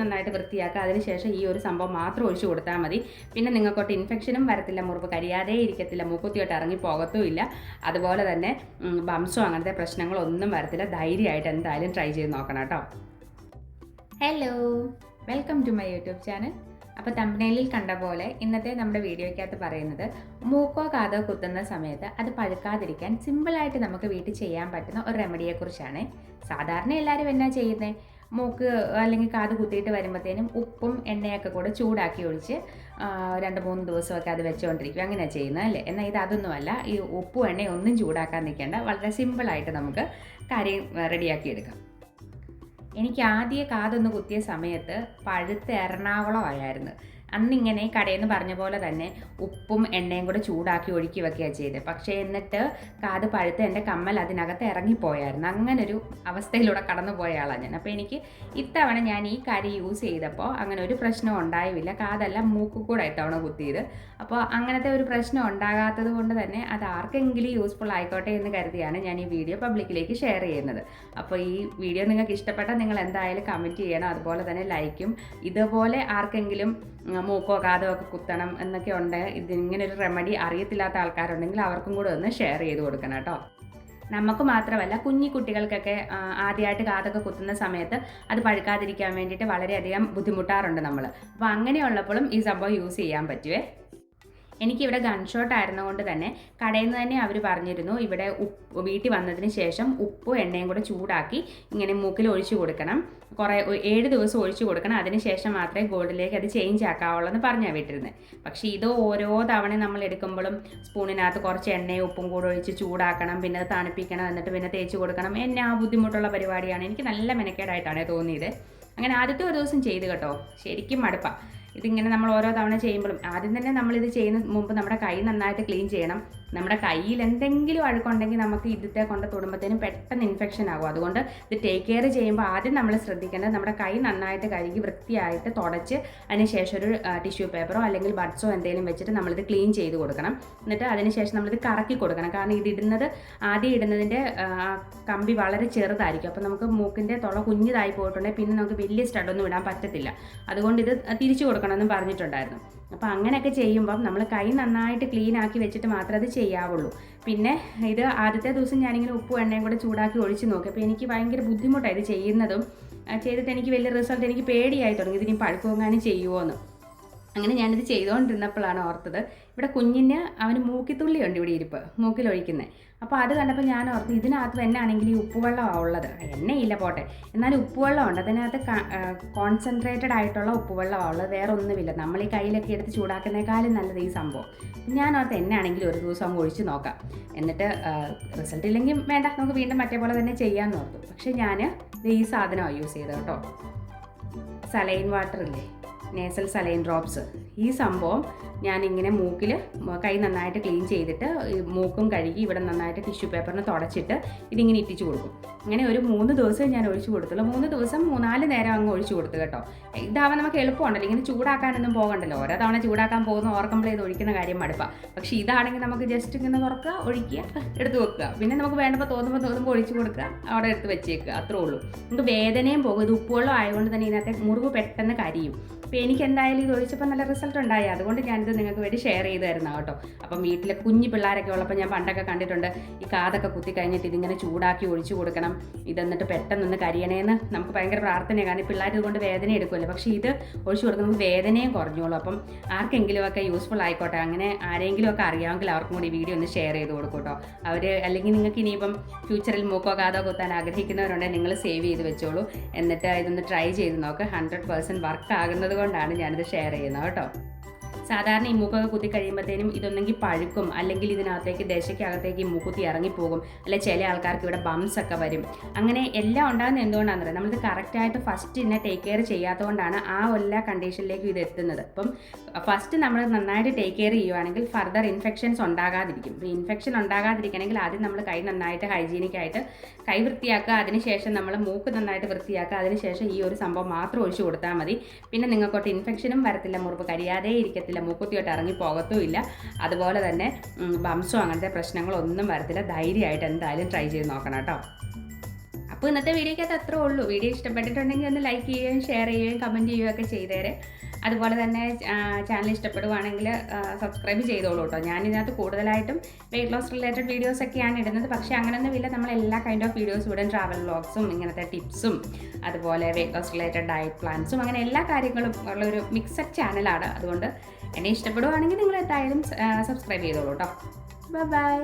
നന്നായിട്ട് വൃത്തിയാക്കുക. അതിനുശേഷം ഈ ഒരു സംഭവം മാത്രം ഒഴിച്ചു കൊടുത്താൽ മതി. പിന്നെ നിങ്ങൾക്കൊട്ട് ഇൻഫെക്ഷനും വരത്തില്ല മുറിവ് കരിയാതെ ഇരിക്കത്തില്ല മൂക്കുത്തിയോട്ട് ഇറങ്ങി പോകത്തുമില്ല. അതുപോലെ തന്നെ വംശവും ബംസോ അങ്ങനത്തെ പ്രശ്നങ്ങളൊന്നും വരത്തില്ല. ധൈര്യമായിട്ട് എന്തായാലും ട്രൈ ചെയ്ത് നോക്കണം കേട്ടോ. Hello welcome to my YouTube channel അപ്പോൾ തമ്പനയിലിൽ കണ്ട പോലെ ഇന്നത്തെ നമ്മുടെ വീഡിയോയ്ക്കകത്ത് പറയുന്നത് മൂക്കോ കാതോ കുത്തുന്ന സമയത്ത് അത് പഴുക്കാതിരിക്കാൻ സിമ്പിളായിട്ട് നമുക്ക് വീട്ടിൽ ചെയ്യാൻ പറ്റുന്ന ഒരു റെമഡിയെക്കുറിച്ചാണ് സാധാരണ എല്ലാവരും എന്നാ ചെയ്യുന്നത് മൂക്ക് അല്ലെങ്കിൽ കാത് കുത്തിയിട്ട് വരുമ്പോഴത്തേനും ഉപ്പും എണ്ണയൊക്കെ കൂടെ ചൂടാക്കി ഒഴിച്ച് രണ്ട് മൂന്ന് ദിവസമൊക്കെ അത് വെച്ചുകൊണ്ടിരിക്കും അങ്ങനെയാണ് ചെയ്യുന്നത് അല്ലേ? എന്നാൽ ഇത് അതൊന്നുമല്ല. ഈ ഉപ്പും എണ്ണയും ഒന്നും ചൂടാക്കാൻ നിൽക്കേണ്ട. വളരെ സിമ്പിളായിട്ട് നമുക്ക് കാര്യം റെഡിയാക്കി എടുക്കാം. എനിക്ക് ആദ്യ കാതൊന്ന് കുത്തിയ സമയത്ത് പഴുത്ത് എറണാകുളമായിരുന്നു അന്നിങ്ങനെ കടയിൽ നിന്ന് പറഞ്ഞ പോലെ തന്നെ ഉപ്പും എണ്ണയും കൂടെ ചൂടാക്കി ഒഴുക്കി വെക്കുകയാണ് ചെയ്തത് പക്ഷേ എന്നിട്ട് കാത് പഴുത്ത് എന്റെ കമ്മൽ അതിനകത്ത് ഇറങ്ങിപ്പോയായിരുന്നു. അങ്ങനൊരു അവസ്ഥയിലൂടെ കടന്നു പോയ ആളാണ് ഞാൻ. അപ്പോൾ എനിക്ക് ഇത്തവണ ഞാൻ ഈ കരി യൂസ് ചെയ്തപ്പോൾ അങ്ങനെ ഒരു പ്രശ്നം ഉണ്ടായില്ല. കാതെല്ലാം മൂക്ക് കൂടെ ഇത്തവണ കുത്തിയത്. അപ്പോൾ അങ്ങനത്തെ ഒരു പ്രശ്നം ഉണ്ടാകാത്തത് കൊണ്ട് തന്നെ അത് ആർക്കെങ്കിലും യൂസ്ഫുൾ ആയിക്കോട്ടെ എന്ന് കരുതിയാണ് ഞാൻ ഈ വീഡിയോ പബ്ലിക്കിലേക്ക് ഷെയർ ചെയ്യുന്നത്. അപ്പോൾ ഈ വീഡിയോ നിങ്ങൾക്ക് ഇഷ്ടപ്പെട്ടാൽ നിങ്ങൾ എന്തായാലും കമന്റ് ചെയ്യണം. അതുപോലെ തന്നെ ലൈക്കും ഇതുപോലെ ആർക്കെങ്കിലും മൂക്കോ കാതോ ഒക്കെ കുത്തണം എന്നൊക്കെ ഉണ്ട്. ഇതിങ്ങനെ ഒരു റെമഡി അറിയത്തില്ലാത്ത ആൾക്കാരുണ്ടെങ്കിൽ അവർക്കും കൂടെ ഒന്ന് ഷെയർ ചെയ്ത് കൊടുക്കണം കേട്ടോ. നമുക്ക് മാത്രമല്ല കുഞ്ഞി കുട്ടികൾക്കൊക്കെ ആദ്യമായിട്ട് കാതൊക്കെ കുത്തുന്ന സമയത്ത് അത് പഴുക്കാതിരിക്കാൻ വേണ്ടിയിട്ട് വളരെയധികം ബുദ്ധിമുട്ടാറുണ്ട് നമ്മൾ അപ്പോൾ അങ്ങനെയുള്ളപ്പോഴും ഈ സംഭവം യൂസ് ചെയ്യാൻ പറ്റുവേ? എനിക്കിവിടെ ഗൺഷോട്ട് ആയിരുന്നതുകൊണ്ട് തന്നെ കടയിൽ നിന്ന് തന്നെ അവർ പറഞ്ഞിരുന്നു ഇവിടെ ഉപ്പ് വീട്ടിൽ വന്നതിന് ശേഷം ഉപ്പും എണ്ണയും കൂടെ ചൂടാക്കി ഇങ്ങനെ മൂക്കിൽ ഒഴിച്ചു കൊടുക്കണം. കുറേ ഏഴ് ദിവസം ഒഴിച്ചു കൊടുക്കണം. അതിനുശേഷം മാത്രമേ ഗോൾഡിലേക്ക് അത് ചേഞ്ച് ആക്കാവുള്ളൂ എന്ന് പറഞ്ഞാൽ വിട്ടിരുന്നത് പക്ഷേ ഇത് ഓരോ തവണ നമ്മൾ എടുക്കുമ്പോഴും സ്പൂണിനകത്ത് കുറച്ച് എണ്ണയും ഉപ്പും കൂടെ ഒഴിച്ച് ചൂടാക്കണം പിന്നെ അത് തണുപ്പിക്കണം എന്നിട്ട് പിന്നെ തേച്ച് കൊടുക്കണം. എന്നെ ആ ബുദ്ധിമുട്ടുള്ള പരിപാടിയാണ്. എനിക്ക് നല്ല മെനക്കേടായിട്ടാണ് തോന്നിയത്. അങ്ങനെ ആദ്യത്തെ ഒരു ദിവസം ചെയ്ത് കേട്ടോ. ശരിക്കും മടുപ്പാണ് ഇതിങ്ങനെ നമ്മൾ ഓരോ തവണ ചെയ്യുമ്പോഴും ആദ്യം തന്നെ നമ്മളിത് ചെയ്യുന്ന മുമ്പ് നമ്മുടെ കൈ നന്നായിട്ട് ക്ലീൻ ചെയ്യണം. നമ്മുടെ കയ്യിൽ എന്തെങ്കിലും അഴുക്കുണ്ടെങ്കിൽ നമുക്ക് ഇതിത്തെ കൊണ്ട് തൊടുമ്പോഴത്തേനും പെട്ടെന്ന് ഇൻഫെക്ഷൻ ആകും. അതുകൊണ്ട് ഇത് ടേക്ക് കെയർ ചെയ്യുമ്പോൾ ആദ്യം നമ്മൾ ശ്രദ്ധിക്കേണ്ടത് നമ്മുടെ കൈ നന്നായിട്ട് കഴുകി വൃത്തിയായിട്ട് തുടച്ച് അതിനുശേഷം ഒരു ടിഷ്യൂ പേപ്പറോ അല്ലെങ്കിൽ ബഡ്സോ എന്തെങ്കിലും വെച്ചിട്ട് നമ്മളിത് ക്ലീൻ ചെയ്ത് കൊടുക്കണം. എന്നിട്ട് അതിനുശേഷം നമ്മളിത് കറക്കി കൊടുക്കണം. കാരണം ഇത് ഇടുന്നത് ആദ്യം ഇടുന്നതിന്റെ കമ്പി വളരെ ചെറുതായിരിക്കും. അപ്പോൾ നമുക്ക് മൂക്കിന്റെ തുള കുഞ്ഞിതായി പോയിട്ടുണ്ടെങ്കിൽ പിന്നെ നമുക്ക് വലിയ സ്റ്റഡൊന്നും ഇടാൻ പറ്റത്തില്ല. അതുകൊണ്ട് ഇത് തിരിച്ചു കൊടുക്കണമെന്നും പറഞ്ഞിട്ടുണ്ടായിരുന്നു. അപ്പോൾ അങ്ങനെയൊക്കെ ചെയ്യുമ്പം നമ്മൾ കൈ നന്നായിട്ട് ക്ലീൻ ആക്കി വെച്ചിട്ട് മാത്രമേ അത് ചെയ്യാവുള്ളൂ. പിന്നെ ഇത് ആദ്യത്തെ ദിവസം ഞാനിങ്ങനെ ഉപ്പ് എണ്ണയും കൂടെ ചൂടാക്കി ഒഴിച്ച് നോക്കി. അപ്പോൾ എനിക്ക് ഭയങ്കര ബുദ്ധിമുട്ടാണ് ഇത് ചെയ്യുന്നതും. ചെയ്തിട്ട് എനിക്ക് വലിയ റിസൾട്ട് എനിക്ക് പേടിയായി തുടങ്ങി. ഇതിനി പഴുക്കുമെങ്ങാനും ചെയ്യുമോ എന്ന് അങ്ങനെ ഞാനിത് ചെയ്തുകൊണ്ടിരുന്നപ്പോഴാണ് ഓർത്തത്. ഇവിടെ കുഞ്ഞിന് അവന് മൂക്കിത്തുള്ളിയുണ്ട് ഇവിടെ ഇരിപ്പ് മൂക്കിലൊഴിക്കുന്നത് അപ്പോൾ അത് കണ്ടപ്പോൾ ഞാൻ ഓർത്തു ഇതിനകത്ത് തന്നെ ആണെങ്കിൽ ഈ ഉപ്പുവെള്ളമാണ് ഉള്ളത്. എണ്ണയില്ല പോട്ടെ. എന്നാലും ഉപ്പുവെള്ളമുണ്ട്. അതിനകത്ത് കോൺസെൻട്രേറ്റഡ് ആയിട്ടുള്ള ഉപ്പുവെള്ളമാണ് ഉള്ളത്. വേറെ ഒന്നുമില്ല നമ്മൾ ഈ കയ്യിലൊക്കെ എടുത്ത് ചൂടാക്കുന്നേക്കാളും നല്ലത് ഈ സംഭവം. ഞാൻ ഓർത്ത് എന്നെ ആണെങ്കിൽ ഒരു ദിവസം ഒഴിച്ച് നോക്കാം. എന്നിട്ട് റിസൾട്ട് ഇല്ലെങ്കിൽ വേണ്ട. നമുക്ക് വീണ്ടും മറ്റേ പോലെ തന്നെ ചെയ്യാമെന്ന് ഓർത്തു. പക്ഷേ ഞാൻ ഈ സാധനമാണ് യൂസ് ചെയ്തത് കേട്ടോ. സലൈൻ വാട്ടർ ഇല്ലേ? നേസൽ സലൈൻ ഡ്രോപ്സ് ഈ സംഭവം ഞാനിങ്ങനെ മൂക്കിൽ കൈ നന്നായിട്ട് ക്ലീൻ ചെയ്തിട്ട് മൂക്കും കഴുകി ഇവിടെ നന്നായിട്ട് ടിഷ്യൂ പേപ്പറിന് തുടച്ചിട്ട് ഇതിങ്ങനെ ഇട്ടിച്ച് കൊടുക്കും. അങ്ങനെ ഒരു മൂന്ന് ദിവസം ഞാൻ ഒഴിച്ചു കൊടുത്തുള്ളൂ. മൂന്ന് ദിവസം മൂന്നാൽ നേരം അങ്ങ് ഒഴിച്ചു കൊടുത്തു കേട്ടോ. ഇതാവാൻ നമുക്ക് എളുപ്പമുണ്ടല്ലോ. ഇങ്ങനെ ചൂടാക്കാനൊന്നും പോകണ്ടല്ലോ. ഓരോ തവണ ചൂടാക്കാൻ പോകുന്ന ഓർക്കുമ്പോൾ ഇത് ഒഴിക്കുന്ന കാര്യം മടുപ്പാണ് പക്ഷേ ഇതാണെങ്കിൽ നമുക്ക് ജസ്റ്റ് ഇങ്ങനെ തുറക്കുക ഒഴിക്കുക എടുത്ത് വെക്കുക. പിന്നെ നമുക്ക് വേണ്ടപ്പോൾ തോന്നുമ്പോൾ തോന്നുമ്പോൾ ഒഴിച്ചു കൊടുക്കുക. അവിടെ എടുത്ത് വെച്ചേക്കുക. അത്രേ ഉള്ളൂ. നമുക്ക് വേദനയും പോകും. ഇത് ഉപ്പുവെള്ളം ആയതുകൊണ്ട് തന്നെ ഇതിനകത്തെ മുറിവ് പെട്ടെന്ന് കരിയും. അപ്പോൾ എനിക്ക് എന്തായാലും ഇത് ഒഴിച്ചപ്പോൾ നല്ല റിസൾട്ട് ഉണ്ടായി. അതുകൊണ്ട് ഞാനിത് നിങ്ങൾക്ക് വേണ്ടി ഷെയർ ചെയ്ത് തരുന്ന കേട്ടോ. അപ്പം വീട്ടിലെ കുഞ്ഞു പിള്ളേരൊക്കെ ഉള്ളപ്പോൾ ഞാൻ പണ്ടൊക്കെ കണ്ടിട്ടുണ്ട് ഈ കാതൊക്കെ കുത്തി കഴിഞ്ഞിട്ട് ഇതിങ്ങനെ ചൂടാക്കി ഒഴിച്ചു കൊടുക്കണം. ഇതെന്നിട്ട് പെട്ടെന്നൊന്ന് കരിയണേന്ന് നമുക്ക് ഭയങ്കര പ്രാർത്ഥനയാണ്. കാരണം ഈ പിള്ളേർ ഇതുകൊണ്ട് വേദന എടുക്കുമല്ലോ പക്ഷേ ഇത് ഒഴിച്ചു കൊടുക്കുമ്പോൾ വേദനയും കുറഞ്ഞോളൂ. അപ്പം ആർക്കെങ്കിലുമൊക്കെ യൂസ്ഫുൾ ആയിക്കോട്ടെ. അങ്ങനെ ആരെങ്കിലും ഒക്കെ അറിയാമെങ്കിൽ അവർക്കും കൂടി വീഡിയോ ഒന്ന് ഷെയർ ചെയ്ത് കൊടുക്കും കേട്ടോ. അവർ അല്ലെങ്കിൽ നിങ്ങൾക്ക് ഇനിയിപ്പം ഫ്യൂച്ചറിൽ മൂക്കോ കാതോ കുത്താൻ ആഗ്രഹിക്കുന്നവരുണ്ടെങ്കിൽ നിങ്ങൾ സേവ് ചെയ്ത് വെച്ചോളൂ. എന്നിട്ട് ഇതൊന്ന് ട്രൈ ചെയ്ത് നോക്ക്. ഹൺഡ്രഡ് പേഴ്സന്റ് വർക്ക് ആകുന്നത് കൊണ്ടാണ് ഞാനിത് ഷെയർ ചെയ്യുന്നത് കേട്ടോ. സാധാരണ ഈ മൂക്കൊക്കെ കുത്തി കഴിയുമ്പോഴത്തേനും ഇതൊന്നെങ്കിൽ പഴുക്കും അല്ലെങ്കിൽ ഇതിനകത്തേക്ക് ദശയ്ക്കകത്തേക്ക് ഈ മൂക്കുത്തി ഇറങ്ങിപ്പോകും. അല്ലെ ചില ആൾക്കാർക്ക് ഇവിടെ ബംസ് ഒക്കെ വരും. അങ്ങനെ എല്ലാം ഉണ്ടാകുന്നത് എന്തുകൊണ്ടാണെന്ന് അറിയാം? നമ്മളിത് കറക്റ്റായിട്ട് ഫസ്റ്റ് ഇതിനെ ടേക്ക് കെയർ ചെയ്യാത്തതുകൊണ്ടാണ് ആ എല്ലാ കണ്ടീഷനിലേക്കും ഇത് എത്തുന്നത്. അപ്പം ഫസ്റ്റ് നമ്മൾ നന്നായിട്ട് ടേക്ക് കെയർ ചെയ്യുവാണെങ്കിൽ ഫർദർ ഇൻഫെക്ഷൻസ് ഉണ്ടാകാതിരിക്കും. ഇൻഫെക്ഷൻ ഉണ്ടാകാതിരിക്കണമെങ്കിൽ ആദ്യം നമ്മൾ കൈ നന്നായിട്ട് ഹൈജീനിക് ആയിട്ട് കൈ വൃത്തിയാക്കുക അതിനുശേഷം നമ്മൾ മൂക്ക് നന്നായിട്ട് വൃത്തിയാക്കുക അതിനുശേഷം ഈ ഒരു സംഭവം മാത്രം ഒഴിച്ചു കൊടുത്താൽ മതി. പിന്നെ നിങ്ങൾക്കൊട്ട് ഇൻഫെക്ഷനും വരത്തില്ല മുറിവ് കരിയാതെ ഇരിക്കത്തില്ല. മൂക്കുത്തിയോട്ട് ഇറങ്ങി പോകത്തുമില്ല. അതുപോലെ തന്നെ വംശവും അങ്ങനത്തെ പ്രശ്നങ്ങളൊന്നും വരത്തില്ല. ധൈര്യമായിട്ട് എന്തായാലും ട്രൈ ചെയ്ത് നോക്കണം കേട്ടോ. അപ്പോൾ ഇന്നത്തെ വീഡിയോയ്ക്കകത്ത് അത്രേ ഉള്ളൂ. വീഡിയോ ഇഷ്ടപ്പെട്ടിട്ടുണ്ടെങ്കിൽ ഒന്ന് ലൈക്ക് ചെയ്യുകയും ഷെയർ ചെയ്യുകയും കമന്റ് ചെയ്യുകയും ഒക്കെ ചെയ്തേരെ. അതുപോലെ തന്നെ ചാനൽ ഇഷ്ടപ്പെടുവാണെങ്കിൽ സബ്സ്ക്രൈബ് ചെയ്തോളൂ കേട്ടോ. ഞാൻ ഇതിനകത്ത് കൂടുതലായിട്ടും വെയിറ്റ് ലോസ് റിലേറ്റഡ് വീഡിയോസ് ഒക്കെയാണ് ഇടുന്നത്. പക്ഷേ അങ്ങനെയൊന്നുമില്ല നമ്മൾ എല്ലാ കൈൻഡ് ഓഫ് വീഡിയോസും ഇടും. ട്രാവൽ വ്ളോഗ്സും ഇങ്ങനത്തെ ടിപ്സും അതുപോലെ വെയിറ്റ് ലോസ് റിലേറ്റഡ് ഡയറ്റ് പ്ലാൻസും അങ്ങനെ എല്ലാ കാര്യങ്ങളും ഉള്ള ഒരു മിക്സഡ് ചാനലാണ് അതുകൊണ്ട് എന്നെ ഇഷ്ടപ്പെടുവാണെങ്കിൽ നിങ്ങൾ എന്തായാലും സബ്സ്ക്രൈബ് ചെയ്തോളൂ കേട്ടോ ബൈ ബൈ